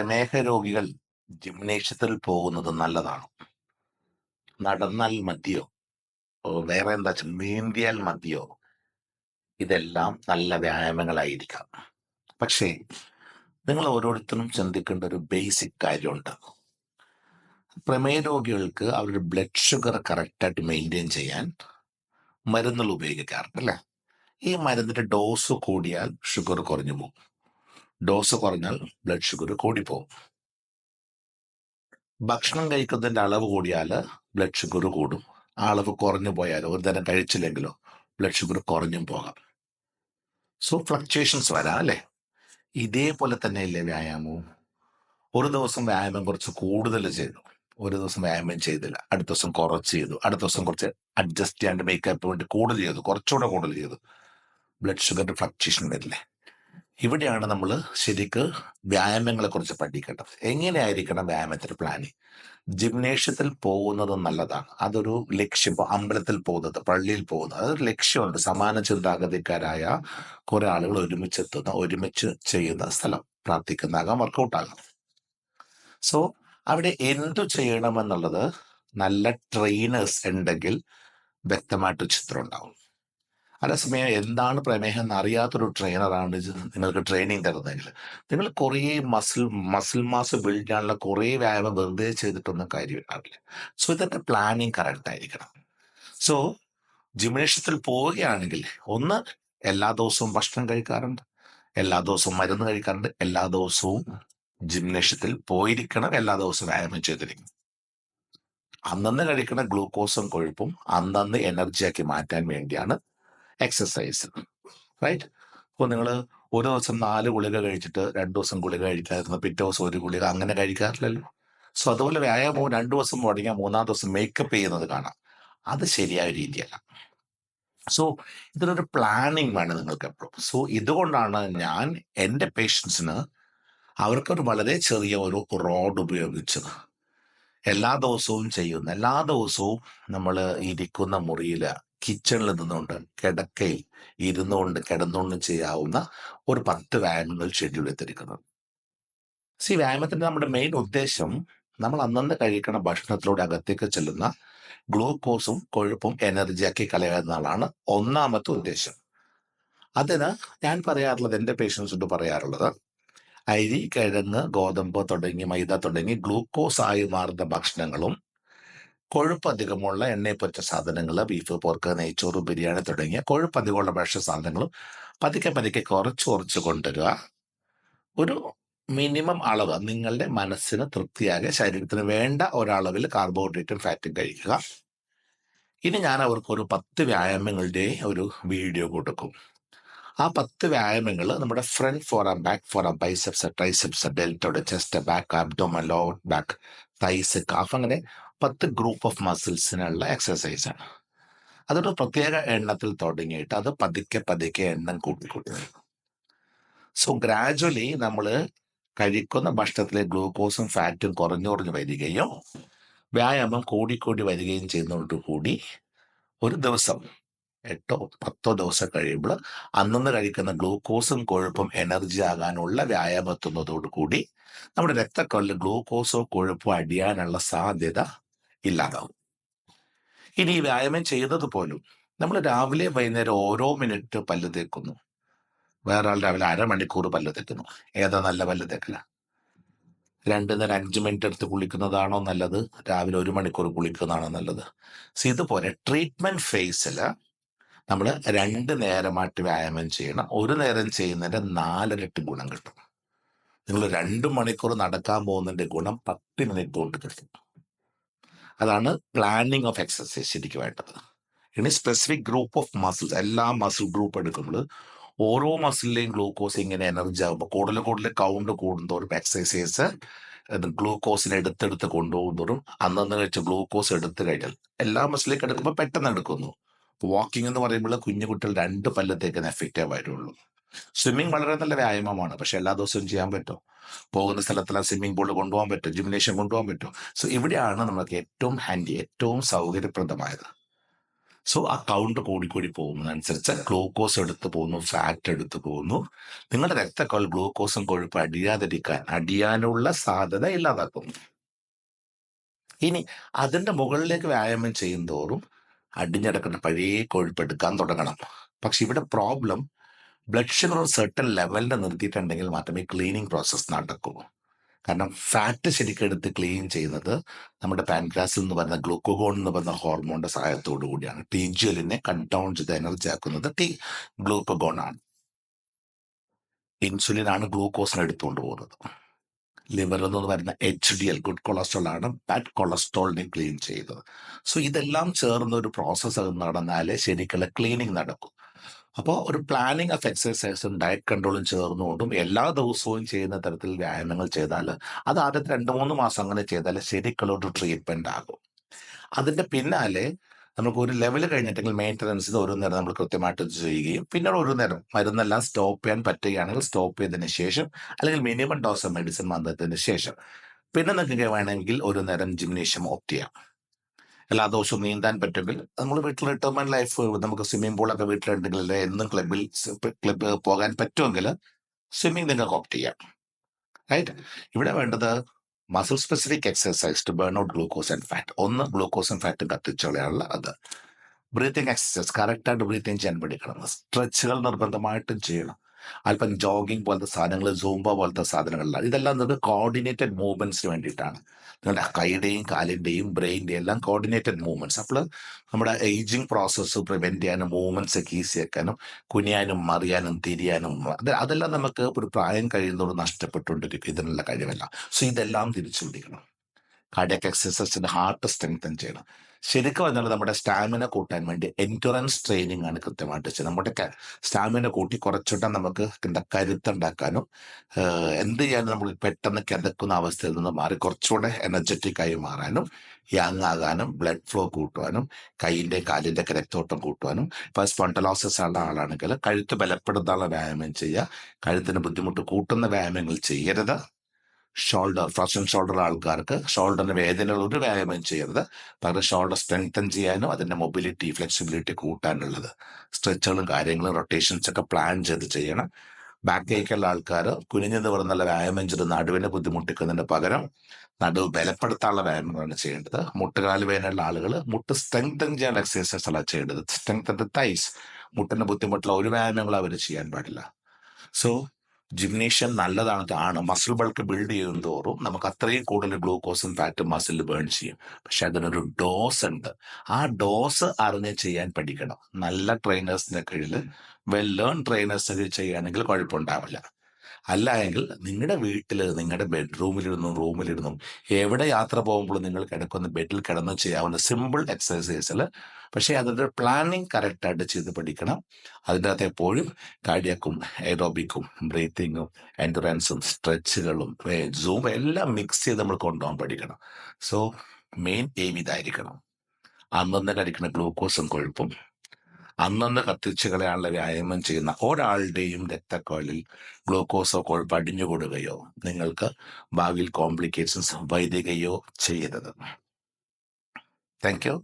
പ്രമേഹ രോഗികൾ ജിംനേഷ്യത്തിൽ പോകുന്നത് നല്ലതാണ്. നടന്നാൽ മതിയോ? വേറെ എന്താ വെച്ചാൽ നീന്തിയാൽ മതിയോ? ഇതെല്ലാം നല്ല വ്യായാമങ്ങളായിരിക്കാം. പക്ഷേ നിങ്ങൾ ഓരോരുത്തരും ചിന്തിക്കേണ്ട ഒരു ബേസിക് കാര്യമുണ്ട്. പ്രമേയ രോഗികൾക്ക് അവരുടെ ബ്ലഡ് ഷുഗർ കറക്റ്റായിട്ട് മെയിന്റെയിൻ ചെയ്യാൻ മരുന്നുകൾ ഉപയോഗിക്കാറുണ്ട് അല്ലേ? ഈ മരുന്നിന്റെ ഡോസ് കൂടിയാൽ ഷുഗർ കുറഞ്ഞു പോകും. ഡോസ് കുറഞ്ഞാൽ ബ്ലഡ് ഷുഗർ കൂടിപ്പോകും ഭക്ഷണം കഴിക്കുന്നതിന്റെ അളവ് കൂടിയാൽ ബ്ലഡ് ഷുഗർ കൂടും. ആ അളവ് കുറഞ്ഞു പോയാൽ ഒരു തരം കഴിച്ചില്ലെങ്കിലോ ബ്ലഡ് ഷുഗർ കുറഞ്ഞും പോകാം. സോ ഫ്ലക്ച്വേഷൻസ് വരാം അല്ലേ? ഇതേപോലെ തന്നെയല്ലേ വ്യായാമവും? ഒരു ദിവസം വ്യായാമം കുറച്ച് കൂടുതൽ ചെയ്തു. ഒരു ദിവസം വ്യായാമം ചെയ്തില്ല. അടുത്ത ദിവസം കുറച്ച് ചെയ്തു. അടുത്ത ദിവസം കുറച്ച് അഡ്ജസ്റ്റ് ചെയ്യാണ്ട് മേക്കപ്പ് വേണ്ടി കൂടുതൽ ചെയ്തു. കുറച്ചുകൂടെ കൂടുതൽ ചെയ്തു. ബ്ലഡ് ഷുഗറിന്റെ ഫ്ലക്ച്വേഷൻ വരില്ലേ? ഇവിടെയാണ് നമ്മൾ ശരിക്ക് വ്യായാമങ്ങളെ കുറിച്ച് പഠിക്കേണ്ടത്. എങ്ങനെയായിരിക്കണം വ്യായാമത്തിന്റെ പ്ലാനിങ് ജിംനേഷ്യത്തിൽ പോകുന്നത് നല്ലതാണ്. അതൊരു ലക്ഷ്യം. അമ്പലത്തിൽ പോകുന്നത് പള്ളിയിൽ പോകുന്നത് അതൊരു ലക്ഷ്യമുണ്ട്. സമാന ചിന്താഗതിക്കാരായ കുറെ ആളുകൾ ഒരുമിച്ച് ഒരുമിച്ചെത്തുന്ന ഒരുമിച്ച് ചെയ്യുന്ന സ്ഥലം. പ്രാർത്ഥിക്കുന്നതാകാം വർക്കൗട്ടാകാം സോ അവിടെ എന്തു ചെയ്യണമെന്നുള്ളത് നല്ല ട്രെയിനേഴ്സ് ഉണ്ടെങ്കിൽ വ്യക്തമായിട്ട് ചിത്രം ഉണ്ടാവും. അതേസമയം എന്താണ് പ്രമേഹം എന്ന് അറിയാത്തൊരു ട്രെയിനറാണ് നിങ്ങൾക്ക് ട്രെയിനിങ് തരുന്നതെങ്കിൽ. നിങ്ങൾ കുറേ മസിൽ മസിൽ മാസ് ബിൽഡ് ചെയ്യാനുള്ള കുറേ വ്യായാമം വെറുതെ ചെയ്തിട്ടൊന്നും കാര്യമില്ല സോ ഇതൊക്കെ പ്ലാനിങ് കറക്റ്റ് ആയിരിക്കണം. സോ ജിംനേഷ്യത്തിൽ പോവുകയാണെങ്കിൽ ഒന്ന് എല്ലാ ദിവസവും ഭക്ഷണം കഴിക്കാറുണ്ട്. എല്ലാ ദിവസവും മരുന്ന് കഴിക്കാറുണ്ട്. എല്ലാ ദിവസവും ജിംനേഷ്യത്തിൽ പോയിരിക്കണം. എല്ലാ ദിവസവും വ്യായാമം ചെയ്തിരിക്കണം. അന്നന്ന് കഴിക്കുന്ന ഗ്ലൂക്കോസും കൊഴുപ്പും അന്നന്ന് എനർജിയാക്കി മാറ്റാൻ വേണ്ടിയാണ് എക്സസൈസ് റൈറ്റ് അപ്പോൾ നിങ്ങൾ ഒരു ദിവസം നാല് ഗുളിക കഴിച്ചിട്ട് രണ്ട് ദിവസം ഗുളിക കഴിക്കാതിരുന്ന പിറ്റേ ദിവസം ഒരു ഗുളിക അങ്ങനെ കഴിക്കാറില്ലല്ലോ. സോ അതുപോലെ വ്യായാമം രണ്ട് ദിവസം മുടങ്ങിയാൽ മൂന്നാം ദിവസം മേക്കപ്പ് ചെയ്യുന്നത് കാണാം. അത് ശരിയായ രീതിയല്ല. സോ ഇതിനൊരു പ്ലാനിങ് വേണം നിങ്ങൾക്ക് എപ്പോഴും സോ ഇതുകൊണ്ടാണ് ഞാൻ എന്റെ പേഷ്യൻസിന് അവർക്കൊരു വളരെ ചെറിയ ഒരു റോഡ് ഉപയോഗിച്ച് എല്ലാ ദിവസവും ചെയ്യുന്ന എല്ലാ ദിവസവും നമ്മൾ ഇരിക്കുന്ന മുറിയിൽ കിച്ചണിൽ നിന്നുകൊണ്ട് കിടക്കയിൽ ഇരുന്നുകൊണ്ട് കിടന്നുകൊണ്ട് ചെയ്യാവുന്ന ഒരു പത്ത് വ്യായാമങ്ങൾ ഷെഡ്യൂൾ ചെയ്തിരിക്കുന്നത്. സി വ്യായാമത്തിന്റെ നമ്മുടെ മെയിൻ ഉദ്ദേശം നമ്മൾ അന്നന്ന് കഴിക്കണ ഭക്ഷണത്തിലൂടെ അകത്തേക്ക് ചെല്ലുന്ന ഗ്ലൂക്കോസും കൊഴുപ്പും എനർജിയാക്കി കളയുക എന്നതാണ് ഒന്നാമത്തെ ഉദ്ദേശം. അതിന് ഞാൻ പറയാറുള്ളത് എന്റെ പേഷ്യൻസിനോട് പറയാറുള്ളത് അരി കിഴങ്ങ് ഗോതമ്പ് തുടങ്ങി മൈദ തുടങ്ങി ഗ്ലൂക്കോസ് ആയി മാറുന്ന ഭക്ഷണങ്ങളും കൊഴുപ്പ് അധികമുള്ള എണ്ണയെപ്പൊറ്റ സാധനങ്ങൾ ബീഫ് പോർക്ക് നെയ്ച്ചോറ് ബിരിയാണി തുടങ്ങിയ കൊഴുപ്പ് അധികമുള്ള ഭക്ഷ്യ സാധനങ്ങളും പതുക്കെ പതുക്കെ കുറച്ച് കുറച്ച് കൊണ്ടുവരിക. ഒരു മിനിമം അളവ് നിങ്ങളുടെ മനസ്സിന് തൃപ്തിയാകെ ശരീരത്തിന് വേണ്ട ഒരളവിൽ കാർബോഹൈഡ്രേറ്റും ഫാറ്റും കഴിക്കുക. ഇനി ഞാൻ അവർക്ക് ഒരു പത്ത് വ്യായാമങ്ങളുടെ ഒരു വീഡിയോ കൊടുക്കും. ആ പത്ത് വ്യായാമങ്ങൾ നമ്മുടെ front forearm back forearm biceps triceps deltoid chest back abdomen low back thighs calf അങ്ങനെ പത്ത് ഗ്രൂപ്പ് ഓഫ് മസിൽസിനുള്ള ആണ്. അതൊരു പ്രത്യേക എണ്ണത്തിൽ തുടങ്ങിയിട്ട് അത് പതുക്കെ പതുക്കെ എണ്ണം കൂട്ടി കൂട്ടി സോ ഗ്രാജുവലി നമ്മൾ കഴിക്കുന്ന ഭക്ഷണത്തിലെ ഗ്ലൂക്കോസും ഫാറ്റും കുറഞ്ഞു കുറഞ്ഞു വരികയും വ്യായാമം കൂടിക്കൂടി വരികയും ചെയ്യുന്നതോട് കൂടി ഒരു ദിവസം എട്ടോ പത്തോ ദിവസം കഴിയുമ്പോൾ അന്നന്ന് കഴിക്കുന്ന ഗ്ലൂക്കോസും കൊഴുപ്പും എനർജി ആകാനുള്ള വ്യായാമം എത്തുന്നതോടുകൂടി നമ്മുടെ രക്തക്കൊല്ല ഗ്ലൂക്കോസോ കൊഴുപ്പോ അടിയാനുള്ള സാധ്യത ഇല്ലാതാവും. ഇനി ഈ വ്യായാമം ചെയ്തത് പോലും നമ്മൾ രാവിലെ വൈകുന്നേരം ഓരോ മിനിറ്റ് പല്ല് തേക്കുന്നു. വേറെ ആൾ രാവിലെ അരമണിക്കൂർ പല്ല് തേക്കുന്നു. ഏതാ നല്ല പല്ല് തേക്കല? രണ്ട് നേരം അഞ്ച് മിനിറ്റ് എടുത്ത് കുളിക്കുന്നതാണോ നല്ലത്? രാവിലെ ഒരു മണിക്കൂർ കുളിക്കുന്നതാണോ നല്ലത്? സോ ഇതുപോലെ ട്രീറ്റ്മെന്റ് ഫേസിൽ നമ്മൾ രണ്ട് നേരമായിട്ട് വ്യായാമം ചെയ്യണം. ഒരു നേരം ചെയ്യുന്നതിന്റെ നാലരട്ട് ഗുണം കിട്ടും. നിങ്ങൾ രണ്ട് മണിക്കൂർ നടക്കാൻ പോകുന്നതിന്റെ ഗുണം പത്ത് മിനിറ്റ് കൊണ്ട് കിട്ടും. അതാണ് പ്ലാനിങ് ഓഫ് എക്സസൈസ് ശരിക്കും വേണ്ടത്. ഇനി സ്പെസിഫിക് ഗ്രൂപ്പ് ഓഫ് മസിൽസ് എല്ലാ മസിൽ ഗ്രൂപ്പ് എടുക്കുമ്പോൾ ഓരോ മസിലിലെയും ഗ്ലൂക്കോസ് ഇങ്ങനെ എനർജി ആകുമ്പോൾ കൂടുതൽ കൂടുതൽ കൗണ്ട് കൂടുന്തോറും എക്സസൈസ് ഗ്ലൂക്കോസിനെ എടുത്തെടുത്ത് കൊണ്ടുപോകുന്നതോറും അന്നന്ന് കഴിച്ച ഗ്ലൂക്കോസ് എടുത്തു കഴിഞ്ഞാൽ എല്ലാ മസിലേക്ക് എടുക്കുമ്പോൾ പെട്ടെന്ന് എടുക്കുന്നു. വാക്കിംഗ് എന്ന് പറയുമ്പോൾ കുഞ്ഞു കുട്ടികൾ രണ്ട് പല്ലത്തേക്ക് എഫക്റ്റീവ് ആയിട്ടുള്ളൂ. സ്വിമ്മിങ് വളരെ നല്ല വ്യായാമമാണ്. പക്ഷെ എല്ലാ ദിവസവും ചെയ്യാൻ പറ്റും? പോകുന്ന സ്ഥലത്തെല്ലാം സ്വിമ്മിംഗ് പൂളിൽ കൊണ്ടുപോകാൻ പറ്റും? ജിംനേഷ്യം കൊണ്ടുപോകാൻ പറ്റും? സോ ഇവിടെയാണ് നമുക്ക് ഏറ്റവും ഹാൻഡി ഏറ്റവും സൗകര്യപ്രദമായത്. സോ ആ കൗണ്ട് കൂടിക്കൂടി പോകുന്നതനുസരിച്ച് ഗ്ലൂക്കോസ് എടുത്തു പോകുന്നു ഫാറ്റ് എടുത്തു പോകുന്നു. നിങ്ങളുടെ രക്തക്കൊൾ ഗ്ലൂക്കോസും കൊഴുപ്പ് അടിയാതിരിക്കാൻ അടിയാനുള്ള സാധ്യത ഇല്ലാതാക്കുന്നു. ഇനി അതിന്റെ മുകളിലേക്ക് വ്യായാമം ചെയ്യും തോറും അടിഞ്ഞടക്കുന്ന പഴയ കൊഴുപ്പ് എടുക്കാൻ തുടങ്ങണം. പക്ഷെ ഇവിടെ പ്രോബ്ലം ബ്ലഡ് ഷുഗർ ഒരു സെർട്ടൺ ലെവലിൽ നിർത്തിയിട്ടുണ്ടെങ്കിൽ മാത്രമേ ക്ലീനിങ് പ്രോസസ്സ് നടക്കൂ കാരണം ഫാറ്റ് ശരിക്കും എടുത്ത് ക്ലീൻ ചെയ്യുന്നത് നമ്മുടെ പാൻക്രാസിൽ എന്ന് പറയുന്ന ഗ്ലൂക്കോഗോൺ എന്ന് പറയുന്ന ഹോർമോണിന്റെ സഹായത്തോടു കൂടിയാണ്. ടി ജുവലിനെ കട്ട് ഡൗൺ ചെയ്ത് എനർജി ആക്കുന്നത് ടി ഗ്ലൂക്കോഗോൺ ആണ്. ഇൻസുലിൻ ആണ് ഗ്ലൂക്കോസിനെ എടുത്തുകൊണ്ട് പോകുന്നത്. ലിവറിൽ നിന്ന് വരുന്ന H D L good cholesterol ആണ് ബാഡ് കൊളസ്ട്രോളിനെ ക്ലീൻ ചെയ്യുന്നത്. സോ ഇതെല്ലാം ചേർന്ന ഒരു പ്രോസസ്സ് നടന്നാലേ ശരിക്കുള്ള ക്ലീനിങ് നടക്കും. അപ്പോൾ ഒരു പ്ലാനിങ് ഓഫ് എക്സസൈസും ഡയറ്റ് കൺട്രോളും ചേർന്നുകൊണ്ടും എല്ലാ ദിവസവും ചെയ്യുന്ന തരത്തിൽ വ്യായാമങ്ങൾ ചെയ്താൽ അത് ആദ്യത്തെ രണ്ട് മൂന്ന് മാസം അങ്ങനെ ചെയ്താൽ ശരിക്കുള്ള ഒരു ട്രീറ്റ്മെന്റ് ആകും. അതിന്റെ പിന്നാലെ നമുക്ക് ഒരു ലെവൽ കഴിഞ്ഞിട്ടെങ്കിൽ മെയിന്റനൻസ് ഓരോ നേരം നമ്മൾ കൃത്യമായിട്ട് ചെയ്യുകയും പിന്നീട് ഒരു നേരം മരുന്നെല്ലാം സ്റ്റോപ്പ് ചെയ്യാൻ പറ്റുകയാണെങ്കിൽ സ്റ്റോപ്പ് ചെയ്തതിന് ശേഷം അല്ലെങ്കിൽ മിനിമം ഡോസ് മെഡിസിൻ വന്നതിന് ശേഷം. പിന്നെ നിങ്ങൾക്ക് വേണമെങ്കിൽ ഒരു നേരം ജിംനേഷ്യം ഓപ്റ്റ് ചെയ്യാം. എല്ലാ ദിവസവും നീന്താൻ പറ്റുമെങ്കിൽ നമ്മൾ വീട്ടിൽ റിട്ടയർമെന്റ് ലൈഫ് നമുക്ക് സ്വിമ്മിംഗ് പൂളൊക്കെ വീട്ടിലുണ്ടെങ്കിൽ അല്ലെ എന്നും ക്ലബിൽ ക്ലബ് പോകാൻ പറ്റുമെങ്കിൽ സ്വിമ്മിംഗ് നിങ്ങൾക്ക് ഓപ്റ്റ് ചെയ്യാം. റൈറ്റ് ഇവിടെ വേണ്ടത് muscle specific exercise to burn out glucose and fat ഒന്ന് ഗ്ലൂക്കോസും ഫാറ്റും കത്തിച്ചുകളയാനുള്ള അത്. ബ്രീത്തിങ് എക്സസൈസ് കറക്റ്റായിട്ട് ബ്രീത്തിങ് ചെയ്യാൻ പഠിക്കണം. സ്ട്രെച്ചുകൾ നിർബന്ധമായിട്ടും ചെയ്യണം. അല്പം ജോഗിങ് പോലത്തെ സാധനങ്ങൾ സൂംബ പോലത്തെ സാധനങ്ങളല്ല ഇതെല്ലാം നിങ്ങൾക്ക് കോർഡിനേറ്റഡ് മൂവ്മെന്റ്സിന് വേണ്ടിയിട്ടാണ്. നിങ്ങളുടെ കൈയുടെയും കാലിന്റെയും ബ്രെയിന്റെയും എല്ലാം കോർഡിനേറ്റഡ് മൂവ്മെന്റ്സ് അപ്പോൾ നമ്മുടെ ഏജിങ് പ്രോസസ്സ് പ്രിവെന്റ് ചെയ്യാനും മൂവ്മെന്റ്സ് ഒക്കെ ഈസി ആക്കാനും കുനിയാനും മറിയാനും തിരിയാനും അത് അതെല്ലാം നമുക്ക് ഒരു പ്രായം കഴിയുന്നതോട് നഷ്ടപ്പെട്ടുകൊണ്ടിരിക്കും. ഇതിനുള്ള കഴിവല്ല. സോ ഇതെല്ലാം തിരിച്ചു പിടിക്കണം കാർഡിയക് എക്സസൈസിന്റെ ഹാർട്ട് സ്ട്രെങ്തൻ ചെയ്യണം. ശരിക്കും പറഞ്ഞാൽ നമ്മുടെ സ്റ്റാമിന കൂട്ടാൻ വേണ്ടി എൻഡുറൻസ് ട്രെയിനിങ് ആണ് കൃത്യമായിട്ട് നമ്മുടെ സ്റ്റാമിന കൂട്ടി കുറച്ചുകൂടെ നമുക്ക് എന്താ കരുത്തുണ്ടാക്കാനും എന്ത് ചെയ്യാനും നമ്മൾ പെട്ടെന്ന് കിതക്കുന്ന അവസ്ഥയിൽ നിന്ന് മാറി കുറച്ചുകൂടെ എനർജറ്റിക് ആയി മാറാനും യങ് ആകാനും ബ്ലഡ് ഫ്ലോ കൂട്ടുവാനും കൈയിന്റെ കാലിന്റെ രക്തോട്ടം കൂട്ടുവാനും ഇപ്പോൾ സ്പോണ്ടലോസിസ് ഉള്ള ആളാണെങ്കിൽ കഴുത്ത് ബലപ്പെടുത്താനുള്ള വ്യായാമം ചെയ്യുക കഴുത്തിന് ബുദ്ധിമുട്ട് കൂട്ടുന്ന വ്യായാമങ്ങൾ ചെയ്യരുത്. ഷോൾഡർ ഫ്രഷൻ ഷോൾഡർ ആൾക്കാർക്ക് ഷോൾഡറിന് വേദനയുള്ള ഒരു വ്യായാമം ചെയ്യരുത്. പകരം ഷോൾഡർ സ്ട്രെങ്തൻ ചെയ്യാനും അതിന്റെ മൊബിലിറ്റി ഫ്ലെക്സിബിലിറ്റി കൂട്ടാനുള്ളത്. സ്ട്രെച്ചുകളും കാര്യങ്ങളും റൊട്ടേഷൻസ് ഒക്കെ പ്ലാൻ ചെയ്ത് ചെയ്യണം. ബാക്കിലേക്കുള്ള ആൾക്കാർ കുനിഞ്ഞു നിവർന്നുള്ള വ്യായാമം ചെയ്ത് നടുവിനെ ബുദ്ധിമുട്ടിക്കുന്നതിന് പകരം നടുവ് ബലപ്പെടുത്താനുള്ള വ്യായാമങ്ങളാണ് ചെയ്യേണ്ടത്. മുട്ടുകാൽ വേനുള്ള ആളുകൾ മുട്ട് സ്ട്രെങ്തൻ ചെയ്യാൻ എക്സസൈസസ് അല്ല ചെയ്യേണ്ടത്. സ്ട്രെങ്തൻ തൈസ് മുട്ടിന് ബുദ്ധിമുട്ടുള്ള ഒരു വ്യായാമങ്ങളും അവർ ചെയ്യാൻ പാടില്ല. സോ ജിംനേഷ്യം നല്ലതാണ് മസിൽ ബൾക്ക് ബിൽഡ് ചെയ്യും തോറും നമുക്ക് അത്രയും കൂടുതൽ ഗ്ലൂക്കോസും ഫാറ്റും മസിൽ ബേൺ ചെയ്യും. പക്ഷെ അതിനൊരു ഡോസ് ഉണ്ട്. ആ ഡോസ് അറിഞ്ഞ് ചെയ്യാൻ പഠിക്കണം. നല്ല ട്രെയിനേഴ്സിന്റെ കീഴിൽ വെൽ ലേൺ ട്രെയിനേഴ്സിന് ചെയ്യുകയാണെങ്കിൽ കുഴപ്പമുണ്ടാവില്ല. അല്ല എങ്കിൽ നിങ്ങളുടെ വീട്ടിൽ നിങ്ങളുടെ ബെഡ്റൂമിലിരുന്നും റൂമിലിരുന്നും എവിടെ യാത്ര പോകുമ്പോഴും നിങ്ങൾ കിടക്കുന്ന ബെഡിൽ കിടന്ന് ചെയ്യാവുന്ന സിമ്പിൾ എക്സസൈസിൽ പക്ഷേ അതിന്റെ പ്ലാനിങ് കറക്റ്റായിട്ട് ചെയ്ത് പഠിക്കണം. അതിന്റെ അകത്ത് എപ്പോഴും കാർഡിയക്കും എറോബിക്കും ബ്രീത്തിങ്ങും എൻഡുറൻസും സ്ട്രെച്ചുകളും സൂം എല്ലാം മിക്സ് ചെയ്ത് നമ്മൾ കൊണ്ടുപോകാൻ പഠിക്കണം. സോ മെയിൻ എയിം ഇതായിരിക്കണം. അന്നന്നെ കഴിക്കുന്ന ഗ്ലൂക്കോസും കൊഴുപ്പും അന്നന്ന് കത്തിച്ചുകളെയാണല്ലോ വ്യായാമം ചെയ്യുന്ന ഒരാളുടെയും രക്തക്കോലിൽ ഗ്ലൂക്കോസോ കോൾ പടിഞ്ഞുകൂടുകയോ നിങ്ങൾക്ക് ഭാവിയിൽ കോംപ്ലിക്കേഷൻസ് വൈദികയോ ചെയ്യരുത്. Thank you